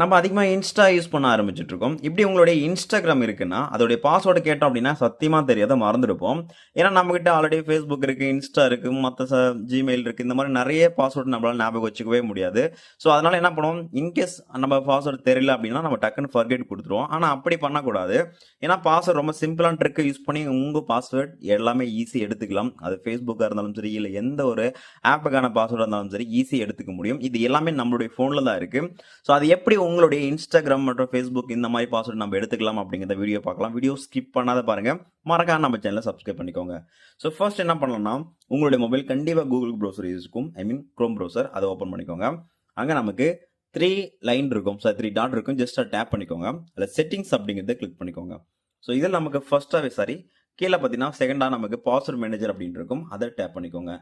நம்ம அதிகமாக Insta use பண்ண ஆரம்பிச்சிட்ருக்கோம். இப்படி உங்களுடைய இன்ஸ்டாகிராம் இருக்குன்னா அதோடைய பாஸ்வேர்டு கேட்டோம் அப்படின்னா சத்தியமாக தெரியாத மறந்துருப்போம் ஏன்னா நம்மகிட்ட ஆல்ரெடி ஃபேஸ்புக் இருக்குது இன்ஸ்டா இருக்குது மற்ற ஜிமெயில் இருக்குது இந்த மாதிரி நிறைய பாஸ்வேர்டு நம்மளால் ஞாபகம் வச்சுக்கவே முடியாது. ஸோ அதனால் என்ன பண்ணுவோம்? இன்கேஸ் நம்ம பாஸ்வேர்டு தெரியல அப்படின்னா நம்ம டக்குன்னு ஃபர்கெட் கொடுத்துருவோம். ஆனால் அப்படி பண்ணக்கூடாது. ஏன்னா பாஸ்வேர்டு ரொம்ப சிம்பிளான ட்ரிக்கை யூஸ் பண்ணி உங்கள் பாஸ்வேர்டு எல்லாமே ஈஸி எடுத்துக்கலாம். அது ஃபேஸ்புக்காக இருந்தாலும் சரி இல்லை எந்த ஒரு ஆப்புக்கான பாஸ்வேர்டாக இருந்தாலும் சரி ஈஸி எடுத்துக்க முடியும். இது எல்லாமே நம்மளுடைய ஃபோனில் தான் இருக்குது ஸோ அது எப்படி உங்களுடைய இன்ஸ்டாகிராம் மற்றும் ஃபேஸ்புக் இந்த மாதிரி பாஸ்வேர்டு நம்ம எடுத்துக்கலாம் அப்படிங்கிற வீடியோ பார்க்கலாம். வீடியோ ஸ்கிப் பண்ணாத பாருங்க. மறக்காம நம்ம சேனலை சப்ஸ்கிரைப் பண்ணிக்கோங்க. ஸோ ஃபர்ஸ்ட் என்ன பண்ணலாம்னா உங்களுடைய மொபைல் கண்டிப்பாக கூகுள் ப்ரௌசர் யூஸ் இருக்கும் ஐ மீன் க்ரோம் ப்ரௌசர் அதை ஓப்பன் பண்ணிக்கோங்க. அங்கே நமக்கு த்ரீ லைன் இருக்கும். சார் த்ரீ டாட் இருக்கும். ஜஸ்ட் டேப் பண்ணிக்கோங்க. அதில் செட்டிங்ஸ் அப்படிங்கிறத கிளிக் பண்ணிக்கோங்க. ஸோ இதில் நமக்கு ஃபர்ஸ்ட்டாகவே சாரி கீழே பார்த்தீங்கன்னா செகண்டாக நமக்கு பாஸ்வேர்ட் மேனேஜர் அப்படின்னு இருக்கும். அதை டேப் பண்ணிக்கோங்க.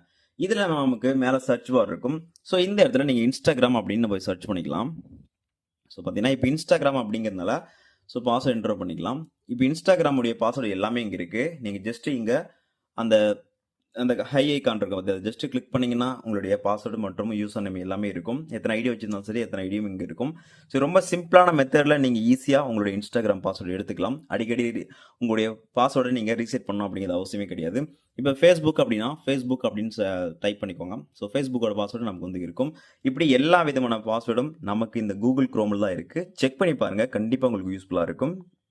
இதில் நமக்கு மேலே சர்ச் பார் இருக்கும். ஸோ இந்த இடத்துல நீங்கள் இன்ஸ்டாகிராம் அப்படின்னு போய் சர்ச் பண்ணிக்கலாம். ஸோ பார்த்தீங்கன்னா இப்போ இன்ஸ்டாகிராம் அப்படிங்கிறதுனால ஸோ பாஸ்வேர்டு என்ட்ரோ பண்ணிக்கலாம். இப்போ இன்ஸ்டாகிராமுடைய பாஸ்வேர்டு எல்லாமே இங்கே இருக்குது நீங்கள் ஜஸ்ட்டு இங்கே அந்த அந்த ஹை ஐக்கான் இருக்கும் அதை ஜஸ்ட் கிளிக் பண்ணிங்கன்னா உங்களுடைய பாஸ்வேர்டு மற்றும் யூசர் நேம் எல்லாமே இருக்கும். எத்தனை ஐடி வச்சிருந்தாலும் சரி எத்தனை ஐடியும் இங்கே இருக்கும். ஸோ ரொம்ப சிம்பிளான மெத்தடில் நீங்கள் ஈஸியாக உங்களுடைய இன்ஸ்டாகிராம் பாஸ்வேர்டு எடுத்துக்கலாம். அடிக்கடி உங்களுடைய பாஸ்வேர்டை நீங்கள் ரீசெட் பண்ணணும் அப்படிங்கிறது அவசியமே கிடையாது. இப்போ ஃபேஸ்புக் அப்படின்னா ஃபேஸ்புக் அப்படின்னு டைப் பண்ணிக்கோங்க. ஸோ ஃபேஸ்புக்கோட பாஸ்வேர்டு நமக்கு வந்து இருக்கும். இப்படி எல்லா விதமான பாஸ்வேர்டும் நமக்கு இந்த கூகுள் குரோமில் தான் இருக்குது செக் பண்ணி பாருங்கள் கண்டிப்பாக உங்களுக்கு யூஸ்ஃபுல்லாக இருக்கும்.